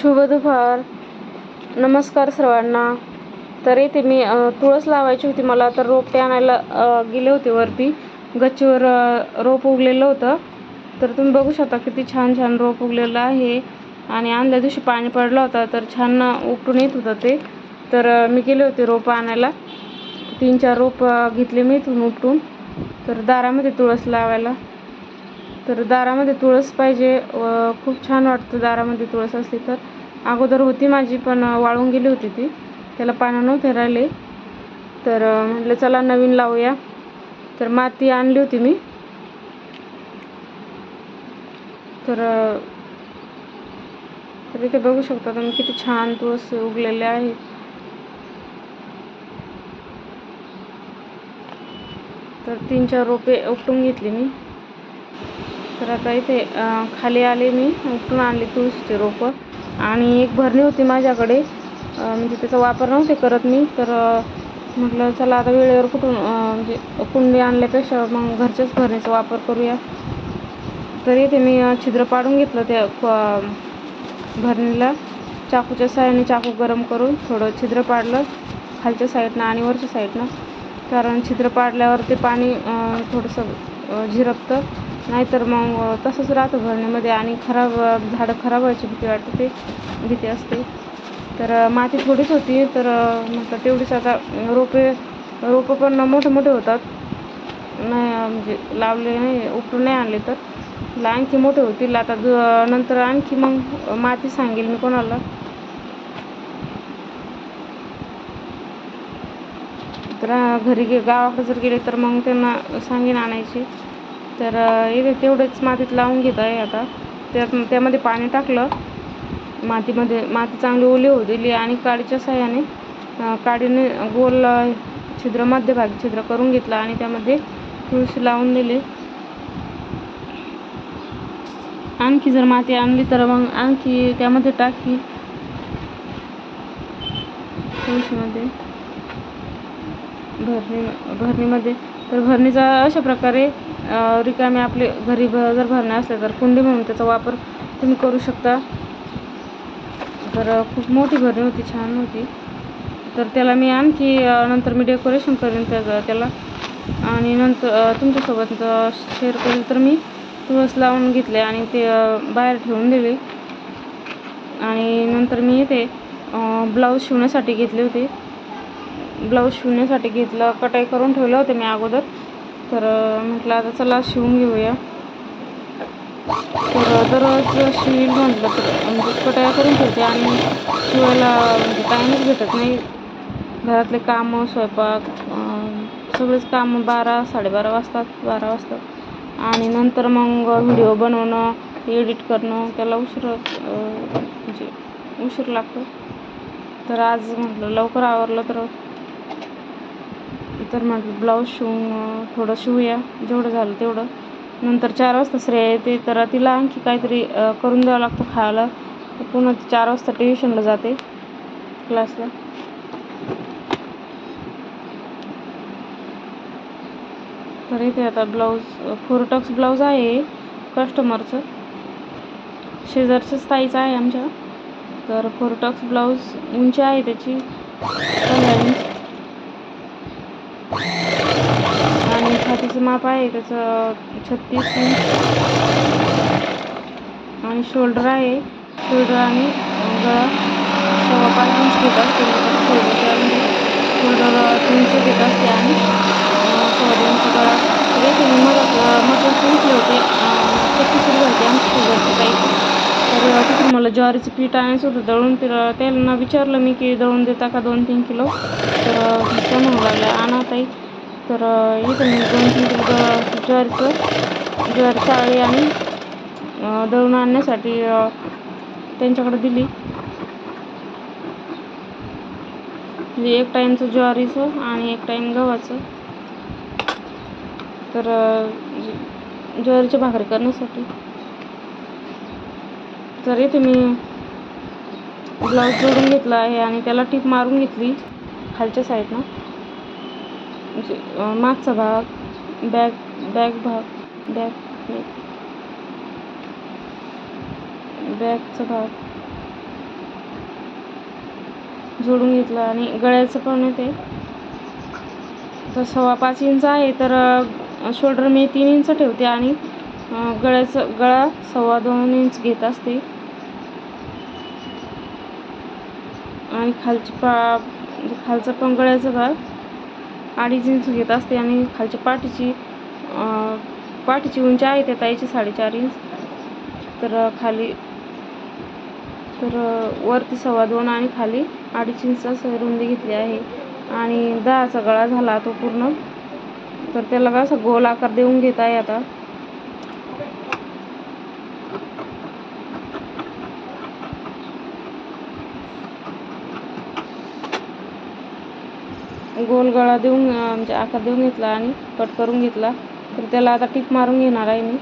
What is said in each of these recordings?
शुभ दुपार. नमस्कार सर्वांना. तर इथे मी तुळस लावायची होती मला तर रोपटे आणायला गेले होते वरती. गच्चीवर रोप उगलेलं होतं. तर तुम्ही बघू शकता किती छान छान रोप उगलेलं आहे. आणि आणल्या दिवशी पाणी पडलं होतं तर छान उपटून येत होतं ते. तर मी गेले होते रोपं आणायला. तीन चार रोप घेतले मी इथून उपटून. तर दारामध्ये तुळस लावायला. तर दारामध्ये तुळस पाहिजे. व खूप छान वाटतं दारामध्ये तुळस असली तर. अगोदर होती माझी पण वाळून गेली होती ती. त्याला पानं नव्हते राहिले. तर म्हटलं चला नवीन लावूया. तर माती आणली होती मी. तर तर इथे बघू शकता तुम्ही किती छान तुळस उगलेले आहेत तर तीन चार रोपे उपटून घेतली मी. तर आता इथे खाली आले मी उठून आणली तुळशीचे रोपं. आणि एक भरणी होती माझ्याकडे म्हणजे त्याचा वापर नव्हते करत मी तर म्हटलं चला आता वेळेवर कुठून म्हणजे कुंडी आणल्यापेक्षा मग घरच्याच भरणीचा वापर करूया. तर इथे मी छिद्र पाडून घेतलं त्या भरणीला. चाकूच्या साहाय्याने चाकू गरम करून थोडं छिद्र पाडलं खालच्या साईडनं आणि वरच्या साईडनं. कारण छिद्र पाडल्यावर ते पाणी थोडंसं झिरपतं नाहीतर मग तसंच राहतं भरण्यामध्ये आणि खराब झाडं खराब व्हायची भीती वाटते ते भीती असते. तर माती थोडीच होती तर म्हटलं तेवढीच आता रोपे रोपं पण मोठे मोठे होतात. नाही म्हणजे लावले नाही उपटून नाही आणले तर. आणखी मोठे होतील. आता नंतर आणखी मग माती सांगेल मी कोणाला. तर घरी गे गावाकडे जर गेले तर मग त्यांना सांगेन आणायची. तर येते इथे तेवढेच मातीत लावून घेत आहे आता. त्यात त्यामध्ये पाणी टाकलं. मातीमध्ये माती चांगली ओली होऊ दिली आणि काडीच्या साह्याने काडीने गोल छिद्र मध्यभागी छिद्र करून घेतलं आणि त्यामध्ये तुळशी लावून दिली. आणखी जर माती आणली तर मग आणखी त्यामध्ये टाकी. तुळशीमध्ये. भरणी भरणीमध्ये. तर भरणीचा अशा प्रकारे रिकामे आपले घरी भ जर भरणे असले तर कुंडी म्हणून त्याचा वापर तुम्ही करू शकता. तर खूप मोठी भरणी होती छान होती. तर त्याला मी आणखी नंतर मी डेकोरेशन करेन त्या त्याला. आणि नंतर तुमच्यासोबत शेअर करेल तर मी. तुळस लावून घेतले आणि ते बाहेर ठेवून दिले. आणि नंतर मी ते ब्लाऊज शिवण्यासाठी घेतले होते. ब्लाऊज शिवण्यासाठी घेतलं कटाई करून ठेवलं होतं मी अगोदर. तर म्हटलं आता चला शिवून घेऊया. तर दररोज शिवील म्हटलं तर म्हणजे कटाया करून ठेवते आणि शिवायला म्हणजे टाईमच भेटत नाही. घरातले कामं स्वयंपाक सगळेच कामं बारा साडेबारा वाजतात बारा वाजतात. आणि नंतर मग व्हिडिओ बनवणं एडिट करणं त्याला उशीर म्हणजे उशीर लागतो. तर आज म्हटलं लवकर आवरलं तर तर मग ब्लाऊज शिवून थोडं शिवूया. जेवढं झालं तेवढं. नंतर चार वाजता श्रेया येते. तर तिला आणखी काहीतरी करून द्यावं लागतं खायला. तर पुन्हा ती चार वाजता ट्युशनला जाते. क्लासला. तर इथे आता ब्लाऊज फोरटक्स ब्लाऊज आहे. कस्टमरचं. शेजारचं स्थायीचं आहे आमच्या. तर फोरटक्स ब्लाऊज उंची आहे त्याची. पंधरा इंच. आणि छातीचं माप आहे त्याचं छत्तीस इंच. आणि शोल्डर आहे. शोल्डर आणि गळा सव्वा पाच इंच घेत असते शोल्डर तीनशे घेत असते आणि सव्वा दोनशे गळा तर इथे मदत होते छत्तीस रुपये होते आणि शेजारची पाहिजे तर तिथून मला ज्वारीचं पीठ आणायचं होतं दळून तर त्यांना विचारलं मी की दळून देता का दोन तीन किलो? तर त्या म्हणू लागल्या आणा ताई. तर इथं मी दोन तीन किलो ज्वारीचं ज्वारी चाळी आणि दळून आणण्यासाठी त्यांच्याकडे दिली. म्हणजे एक टाईमचं ज्वारीचं आणि एक टाईम गव्हाचं. तर ज्वारीच्या भाकरी करण्यासाठी. तर इथे मी ब्लाऊज जोडून घेतला आहे आणि त्याला टीप मारून घेतली खालच्या साईडनं म्हणजे मागचा भाग बॅक बॅक भाग बॅक बॅकचा भाग जोडून घेतलं आणि गळ्याचं पण येते तर सव्वा पाच इंच आहे तर शोल्डर मी तीन इंच ठेवते आणि गळ्याचं गळा सव्वा दोन इंच घेत असते. आणि खालची पा खालचा पंगळ्याचा भाग अडीच इंच घेत असते आणि खालच्या पाठीची पाठीची उंची आहे त्या ताईची साडेचार इंच. तर खाली तर वरती सव्वा दोन आणि खाली अडीच इंच असं रुंदी घेतली आहे. आणि दहाचा गळा झाला तो पूर्ण. तर त्याला असा गोल आकार देऊन घेत आहे आता. गोल गळा देऊन म्हणजे आकार देऊन घेतला आणि कट करून घेतला. तर त्याला आता टिप मारून घेणार आहे मी.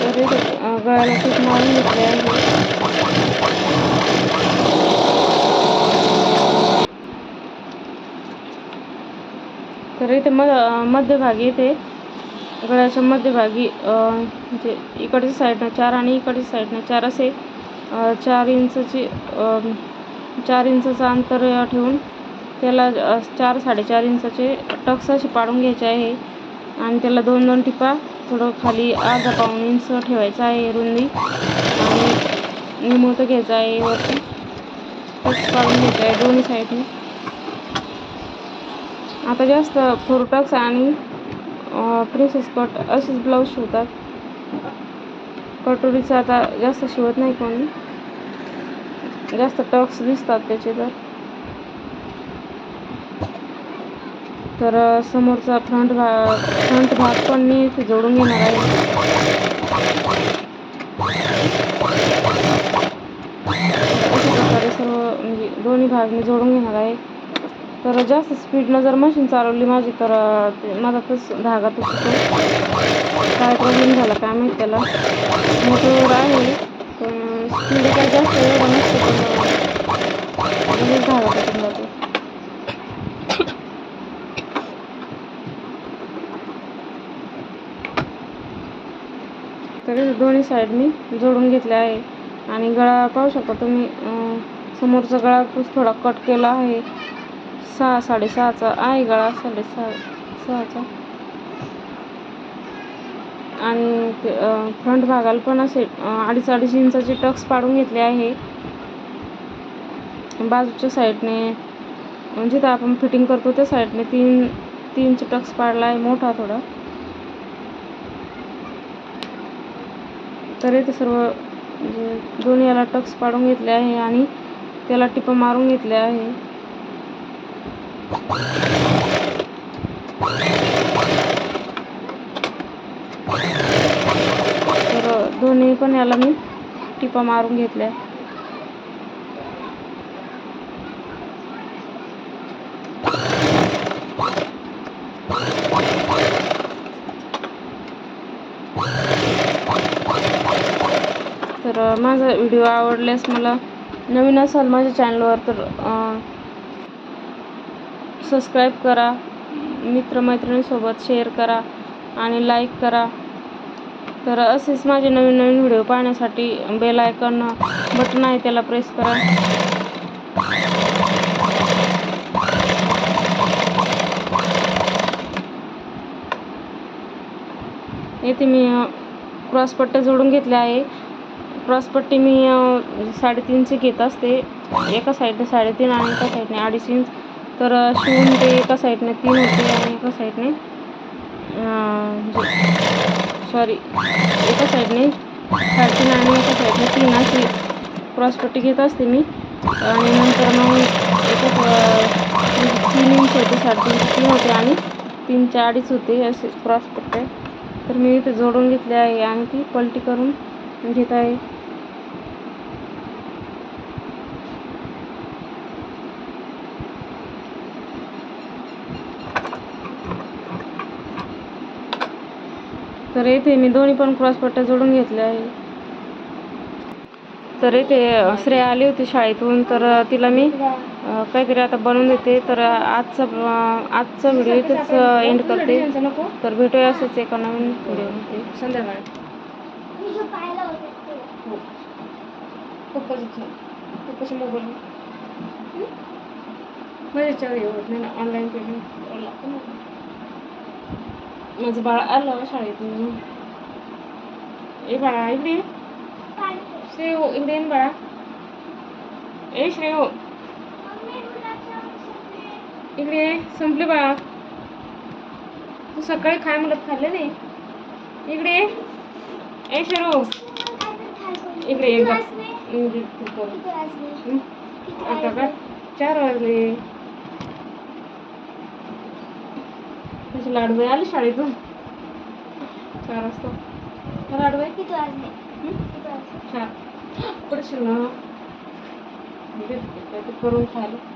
तर गळ्याला टिप मारून घेतली आहे तर इथे मध मध्यभागी इथे गळ्याच्या मध्यभागी म्हणजे इकडच्या साईडनं चार आणि इकडच्या साईडनं चार असे चार इंचची चार इंचाचं अंतर ठेवून त्याला चार साडेचार इंचाचे टक्स असे पाडून घ्यायचे आहे. आणि त्याला दोन दोन टिपा थोडं खाली अर्धा पाऊण इंच ठेवायचं आहे रुंदी. आणि निमूत घ्यायचं आहे वरती. टक्स पाडून घ्यायचं आहे दोन्ही साईडने. आता जास्त फोर टक्स आणि प्रिन्सेस कट असेच ब्लाऊज शिवतात. कटोरीचं आता जास्त शिवत नाही कोणी. जास्त टक्स दिसतात त्याचे तर. तर समोरचा फ्रंट भाग फ्रंट भाग पण मी इथे जोडून घेणार आहे. अशा प्रकारे सर्व म्हणजे दोन्ही भाग मी जोडून घेणार आहे. तर जास्त स्पीडनं जर मशीन चालवली माझी तर माझा तस धागा तुटतो काय प्रॉब्लेम झाला काय माहीत त्याला. मोटर आहे पण स्पीड काय जास्त एवढं नसतो धागा तुटून जातो. तरी दोन्ही साईड मी जोडून घेतले आहे. आणि गळा पाहू शकता तुम्ही समोरचा गळा थोडा कट केला आहे. सहा साडेसहाचा. आहे गळा साडेसहा सहाचा. आणि ते फ्रंट भागाला पण असे अडीच अडीच इंचाचे टक्स पाडून घेतले आहे. बाजूच्या साईडने म्हणजे जिथं आपण फिटिंग करतो त्या साईडने तीन तीनचे टक्स पाडला आहे मोठा थोडा. तर ते सर्व म्हणजे दोन्ही याला टक्स पाडून घेतले आहे आणि त्याला टिप मारून घेतले आहे. तर दोन्ही पण याला मी टिपा मारून घेतल्या. तर माझा व्हिडिओ आवडल्यास मला नवीन असाल माझ्या चॅनलवर तर सबस्क्राईब करा मित्रमैत्रिणींसोबत शेअर करा आणि लाईक करा. तर असेच माझे नवीन नवीन व्हिडिओ पाहण्यासाठी बेल आयकॉन बटन आहे त्याला प्रेस करा. येथे मी क्रॉसपट्ट्या जोडून घेतल्या आहे. क्रॉसपट्टी मी साडेतीनची घेत असते. एका साईडने साडेतीन आणि एका साईडने अडीच इंच तर शिवून ते एका साईडने तीन होते आणि एका साईडने सॉरी एका साईडने साडेतीन आणि एका साईडने तीन अशी क्रॉसपट्टी घेत असते मी. आणि नंतर मग एका तीन इंच होते साडेतीनचे तीन होते आणि तीनच्या अडीच होते असे क्रॉसपट्ट्या तर मी इथे जोडून घेतले आहे आणि ती पलटी करून घेत आहे. तर येथे मी दोन्ही पण क्रॉसपट्ट्या जोडून घेतल्या आहे. तर येथे श्रेया आली होती शाळेतून तर तिला मी काहीतरी आता बनवून देते. तर आजचा आजचा व्हिडिओ इथेच एंड करते. तर भेटूया असंच एका नवीन व्हिडिओमध्ये संध्याकाळी. मोबाईल. नाही ऑनलाईन पेमेंट माझं बाळ आलं शाळेतून ए बाळा इकडे. श्रेय हो इकडे बाळा ए श्रेय हो. इकडे. संपले बाळा तू सकाळी खाय म्हणत खाल्ले नाही इकडे. ए शरू. इकडे? हं? आता का? चार वाजले तुझे लाडवे आले शाळेतून चार वाजता. का लाडवे किती वाजले? चार. पडशील ना? करून खायला.